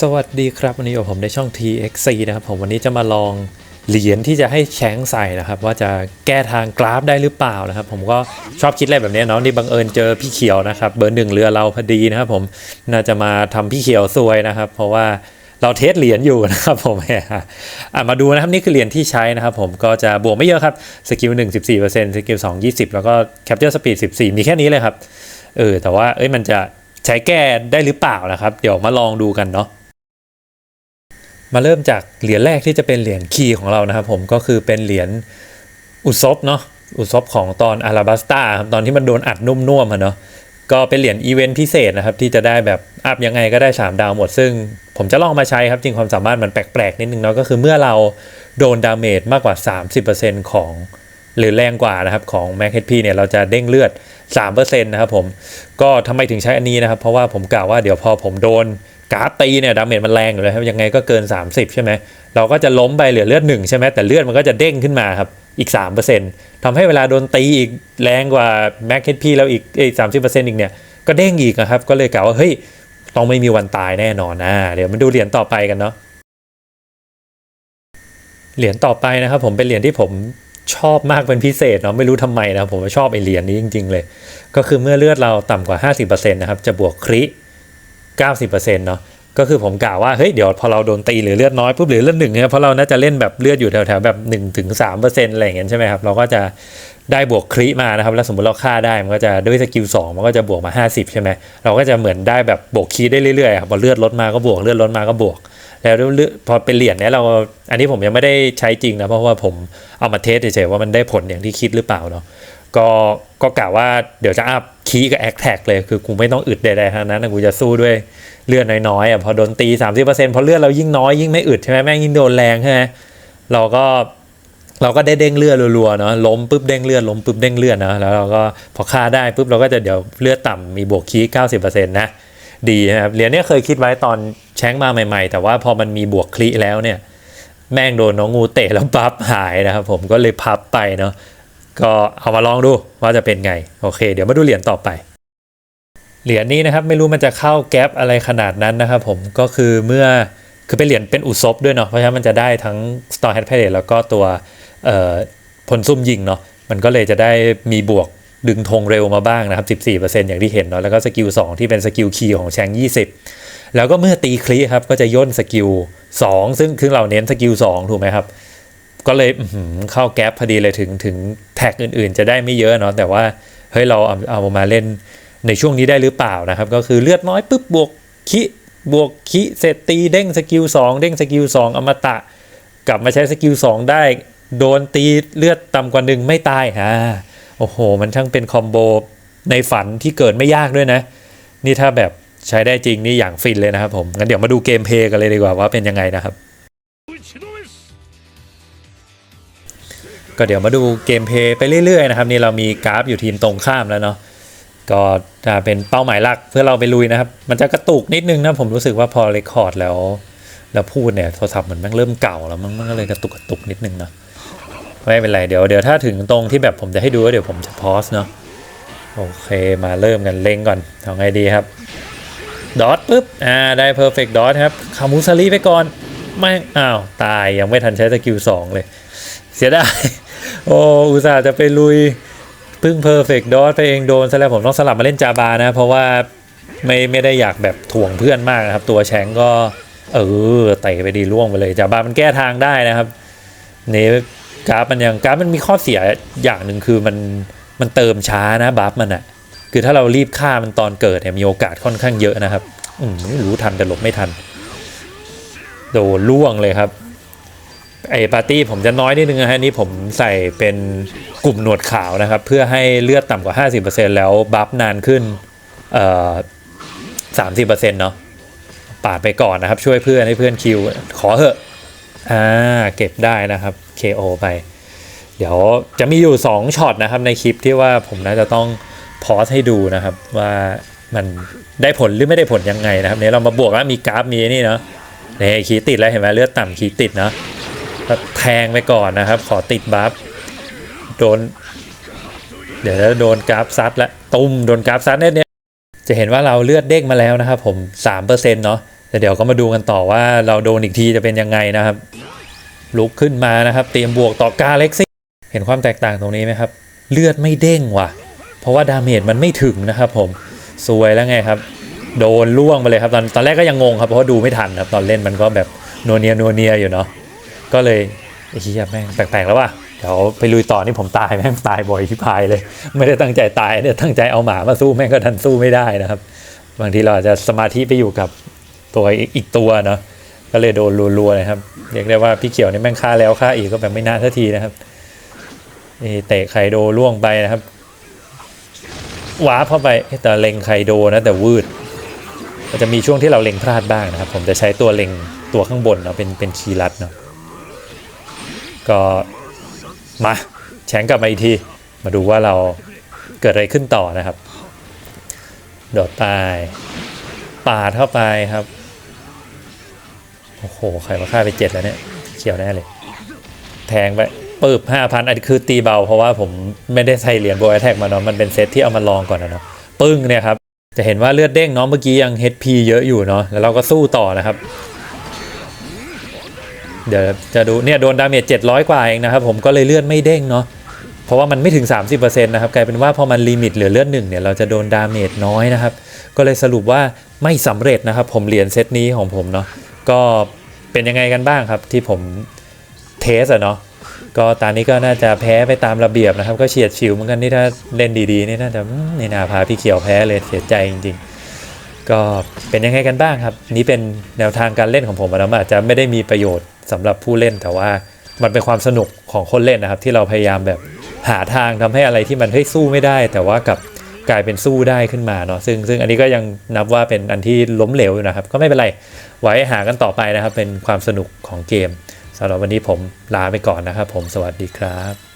สวัสดีครับ วันนี้อยู่ผมในช่อง TXC นะครับผมวันนี้จะมาลองเหรียญที่จะให้แชงใส่นะครับ ว่าจะแก้ทางกราฟได้หรือเปล่านะครับ ผมก็ชอบคิดอะไรแบบนี้เนาะนี่บังเอิญเจอพี่เขียวนะครับ เบอร์หนึ่งเรือเราพอดีนะครับผมน่าจะมาทำพี่เขียวซวยนะครับ เพราะว่าเราเทสเหรียญอยู่นะครับผมอะมาดูนะครับนี่คือเหรียญที่ใช้นะครับผมก็จะบวกไม่เยอะครับสกิล1 14%สกิล2 20แล้วก็ Capture Speed 14มีแค่นี้เลยครับเออแต่ว่าเอ้ยมันจะใช้แก้ได้หรือเปล่านะครับ เดี๋ยวมาลองดูกันเนาะ มาเริ่มจากเหรียญแรกที่จะเป็นเหรียญคีย์ของเรานะครับ ผมก็คือเป็นเหรียญอุซบเนาะอุซบของตอนอาราบัสตาตอนที่มันโดนอัดนุ่มๆอะเนาะก็เป็นเหรียญอีเวนต์พิเศษนะครับ ที่จะได้แบบอัพยังไงก็ได้ 3 ดาวหมด ซึ่งผมจะลองมาใช้ครับ จริงความสามารถมันแปลกๆ นิดนึงเนาะก็คือเมื่อเราโดนดาเมจมากกว่า 30%ของหรือแรงกว่านะครับของ Mac HP เนี่ยเราจะเด้งเลือด 3%นะครับผม ก็ทำไมถึงใช้อันนี้นะครับ เพราะว่าผมกล่าวว่าเดี๋ยวพอผมโดน กราฟตีเนี่ยดาเมจมันแรงอยู่แล้วครับยังไงก็เกิน 30 ใช่ไหมเราก็จะล้มไปเหลือเลือด1ใช่ไหมแต่เลือดมันก็จะเด้งขึ้นมาครับอีก 3%ทำให้เวลาโดนตีอีกแรงกว่า Mac HP แล้วอีกสามสิบเปอร์เซ็นต์อีกเนี่ยก็เด้งอีกนะครับก็เลยกล่าวว่าเฮ้ยต้องไม่มีวันตายแน่นอนนะเดี๋ยวมาดูเหรียญต่อไปกันเนาะเหรียญต่อไปนะครับผมเป็นเหรียญที่ผมชอบมากเป็นพิเศษเนาะไม่รู้ทำไมนะผมชอบไอเหรียญนี้จริง ๆ เลย ก็คือเมื่อเลือดเราต่ำกว่า 50%นะครับจะบวกคริ 90%เนาะก็คือผมกล่าวว่าเฮ้ยเดี๋ยวพอเราโดนตีหรือเลือดน้อยปุ๊บหรือเลือดหนึ่งเนี่ยเพราะเราน่าจะเล่นแบบเลือดอยู่แถวๆแบบ1-3%ถึงอะไรอย่างเงี้ยใช่ไหมครับเราก็จะได้บวกคริมานะครับแล้วสมมติเราฆ่าได้มันก็จะด้วยสกิล2มันก็จะบวกมา 50 ใช่ไหมเราก็จะเหมือนได้แบบบวกคริได้เรื่อยๆครับพอเลือดลดมาก็บวกเลือดลดมาก็บวก แล้วเลือดพอเป็นเหรียญเนี่ยเราอันนี้ผมยังไม่ได้ใช้จริงนะเพราะว่าผมเอามาเทสเฉยๆว่ามันได้ผลอย่างที่คิดหรือเปล่าเนาะ ก็ก็กะว่าเดี๋ยวจะอัพคีกับแอคแท็กเลยคือกูไม่ต้องอึดใดๆทั้งนั้นะกูจะสู้ด้วยเลือดน้อยๆอะพอโดนตี 30%พอเลือดเรายิ่งน้อยยิ่งไม่อึดใช่ไหมแม่งยิ่งโดนแรงใช่ไหมเราก็เราก็ได้เด้งเลือดรัวๆเนาะล้มปุ๊บเด้งเลือดล้มปุ๊บเด้งเลือดนะแล้วเราก็พอฆ่าได้ปุ๊บเราก็จะเดี๋ยวเลือดต่ำมีบวกคีย์90%นะดีนะครับเหรียญนี้เคยคิดไว้ตอนแชงมาใหม่ ๆ แต่ว่าพอมันมีบวกคลิแล้วเนี่ย แม่งโดนน้องงูเตะแล้วปั๊บหายนะครับผมก็เลยพับไปเนาะ ก็เอามาลองดูว่าจะเป็นไง โอเค เดี๋ยวมาดูเหรียญต่อไป เหรียญนี้นะครับไม่รู้มันจะเข้าแก๊ปอะไรขนาดนั้นนะครับผมก็คือเมื่อคือเป็นเหรียญเป็นอุซบด้วยเนาะเพราะฉะนั้นมันจะได้ทั้ง Store Head p a l a t แล้วก็ตัวผลซุ่มยิงเนาะมันก็เลยจะได้มีบวกดึงธงเร็วมาบ้างนะครับ 14%อย่างที่เห็นเนาะแล้วก็สกิล 2 ที่เป็นสกิลคีย์ของแชง 20 แล้วก็เมื่อตีคลีครับก็จะย่นสกิล 2 ซึ่งคือเราเน้นสกิล 2 ถูกไหมครับ ก็เลยเข้าแก๊ปพอดีเลยถึงถึงแท็กอื่นๆ จะได้ไม่เยอะเนาะแต่ว่าเฮ้ยเราเอาเอามาเล่นในช่วงนี้ได้หรือเปล่านะครับ ก็คือเลือดน้อยปุ๊บบวกคิบวกคิเสร็จตีเด้งสกิล2เด้งสกิล2อมตะ กลับมาใช้สกิล2ได้ โดนตีเลือดต่ำกว่าหนึ่งไม่ตายฮ่าโอ้โห มันช่างเป็นคอมโบในฝันที่เกิดไม่ยากด้วยนะ นี่ถ้าแบบใช้ได้จริงนี่อย่างฟินเลยนะครับผมงั้นเดี๋ยวมาดูเกมเพลย์กันเลยดีกว่าว่าเป็นยังไงนะครับ ก็เดี๋ยวมาดูเกมเพย์ไปเรื่อยๆนะครับนี่เรามีกราฟอยู่ทีมตรงข้ามแล้วเนาะก็จะเป็นเป้าหมายหลักเพื่อเราไปลุยนะครับ มันจะกระตุกนิดนึงนะผมรู้สึกว่าพอเรคคอร์ดแล้ว แล้วพูดเนี่ยโทรศัพท์มันแม่งเริ่มเก่าแล้วมันมันก็เลยกระตุกกระตุกนิดนึงเนาะไม่เป็นไรเดี๋ยวเดี๋ยวถ้าถึงตรงที่แบบผมจะให้ดูว่าเดี๋ยวผมจะพอสเนาะโอเคมาเริ่มกันเล็งก่อนเอาไงดีครับดอทปุ๊บอ่าได้เพอร์เฟกต์ดอทครับคามูซารีไปก่อนไม่อ้าวตายยังไม่ทันใช้สกิลสองเลย เสียดาย โอ้อุตส่าห์จะไปลุยพึ่งเพอร์เฟกต์ดอทไปเองโดนซะแล้วผมต้องสลับมาเล่นจาบานะ เพราะว่าไม่ไม่ได้อยากแบบถ่วงเพื่อนมากนะครับ ตัวแชงก็เออเตะไปดีล่วงไปเลยจาบามันแก้ทางได้นะครับนี่กราฟมันยังกราฟมันมีข้อเสียอย่างหนึ่งคือมันมันเติมช้านะบัฟมันอะคือถ้าเรารีบฆ่ามันตอนเกิดเนี่ยมีโอกาสค่อนข้างเยอะนะครับ อืมรู้ทันแต่หลบไม่ทันโดนล่วงเลยครับ ไอปาร์ตี้ผมจะน้อยนิดนึงนะฮะนี่ผมใส่เป็นกลุ่มหนวดขาวนะครับ เพื่อให้เลือดต่ำกว่า 50%แล้วบัฟนานขึ้นเอ่อ30%เนาะปาดไปก่อนนะครับ ช่วยเพื่อนให้เพื่อนคิว ขอเหอะอ่าเก็บได้นะครับ KO ไป เดี๋ยวจะมีอยู่ 2ช็อตนะครับในคลิปที่ว่าผมน่าจะต้องพอสให้ดูนะครับว่ามันได้ผลหรือไม่ได้ผลยังไงนะครับเนี่ยเรามาบวกว่ามีกราฟมีนี่เนาะเนี่ยขีติดแล้วเห็นไหมเลือดต่ำขีติดเนาะ แทงไปก่อนนะครับ ขอติดบัฟโดน เดี๋ยวโดนกราฟซัดละตุ้มโดนกราฟซัดเนี่ยจะเห็นว่าเราเลือดเด้งมาแล้วนะครับ ผม3%เนาะแต่เดี๋ยวก็มาดูกันต่อว่าเราโดนอีกทีจะเป็นยังไงนะครับ ลุกขึ้นมานะครับเตรียมบวกต่อกาเล็กซี่เห็นความแตกต่างตรงนี้ไหมครับ เลือดไม่เด้งว่ะ เพราะว่าดาเมจมันไม่ถึงนะครับ ผมซวยแล้วไงครับ โดนล่วงไปเลยครับ ตอนตอนแรกก็ยังงงครับเพราะว่าดูไม่ทันครับ ตอนเล่นมันก็แบบนัวเนียนัวเนียอยู่เนาะ ก็เลยไอ้เหี้ยแม่งแปลกๆแล้วว่ะเดี๋ยวไปลุยต่อนี่ผมตายแม่งตายบ่อยที่พายเลย ไม่ได้ตั้งใจตายเนี่ยตั้งใจเอาหมามาสู้แม่งก็ดันสู้ไม่ได้นะครับ บางทีเราอาจจะสมาธิไปอยู่กับตัวอีกตัวเนาะก็เลยโดนรัวๆนะครับเรียกได้ว่าพี่เขียวนี่แม่งฆ่าแล้วฆ่าอีกก็แบบไม่น่าทันทีนะครับเตะไคโดล่วงไปนะครับวาเข้าไปแต่เล็งไคโดนะแต่วืดมันจะมีช่วงที่เราเล็งพลาดบ้างนะครับ ผมจะใช้ตัวเล็งตัวข้างบนเนาะเป็นเป็นคีย์ลัดเนาะ ก็มาแฉงกลับมาอีกที มาดูว่าเราเกิดอะไรขึ้นต่อนะครับ โดดตายปาดเข้าไปครับ โอ้โห ใครมาฆ่าไปเจ็ดแล้วเนี่ยเขียวแน่เลย แทงไปปืบห้าพันอันนคือตีเบา เพราะว่าผมไม่ได้ใส่เหรียญโบยแท็กมาเนาะมันเป็นเซตที่เอามาลองก่อนนะเนาะปึ้งเนี่ยครับ จะเห็นว่าเลือดเด้งเนาะเมื่อกี้ยัง HP เยอะอยู่เนาะแล้วเราก็สู้ต่อนะครับ เดี๋ยวจะดูเนี่ยโดนดาเมจ700 กว่าเองนะครับผมก็เลยเลือดไม่เด้งเนาะเพราะว่ามันไม่ถึง 30%นะครับกลายเป็นว่าพอมันลิมิตเหลือเลือดหนึ่งเนี่ยเราจะโดนดาเมจน้อยนะครับ ก็เลยสรุปว่าไม่สำเร็จนะครับ ผมเหรียญเซตนี้ของผมเนาะก็เป็นยังไงกันบ้างครับที่ผมเทสอะเนาะก็ตอนนี้ก็น่าจะแพ้ไปตามระเบียบนะครับ ก็เฉียดฉิวเหมือนกันนี่ถ้าเล่นดีๆนี่น่าจะนี่นาพาพี่เขียวแพ้เลยเสียใจจริง ๆ ก็เป็นยังไงกันบ้างครับ นี่เป็นแนวทางการเล่นของผมอะนะมันอาจจะไม่ได้มีประโยชน์ สำหรับผู้เล่นแต่ว่ามันเป็นความสนุกของคนเล่นนะครับ ที่เราพยายามแบบหาทางทำให้อะไรที่มันเฮ้ยสู้ไม่ได้ แต่ว่ากับกลายเป็นสู้ได้ขึ้นมาเนาะซึ่งซึ่งอันนี้ก็ยังนับว่าเป็นอันที่ล้มเหลวอยู่นะครับ ก็ไม่เป็นไรไว้หากันต่อไปนะครับ เป็นความสนุกของเกมสำหรับวันนี้ผมลาไปก่อนนะครับ ผมสวัสดีครับ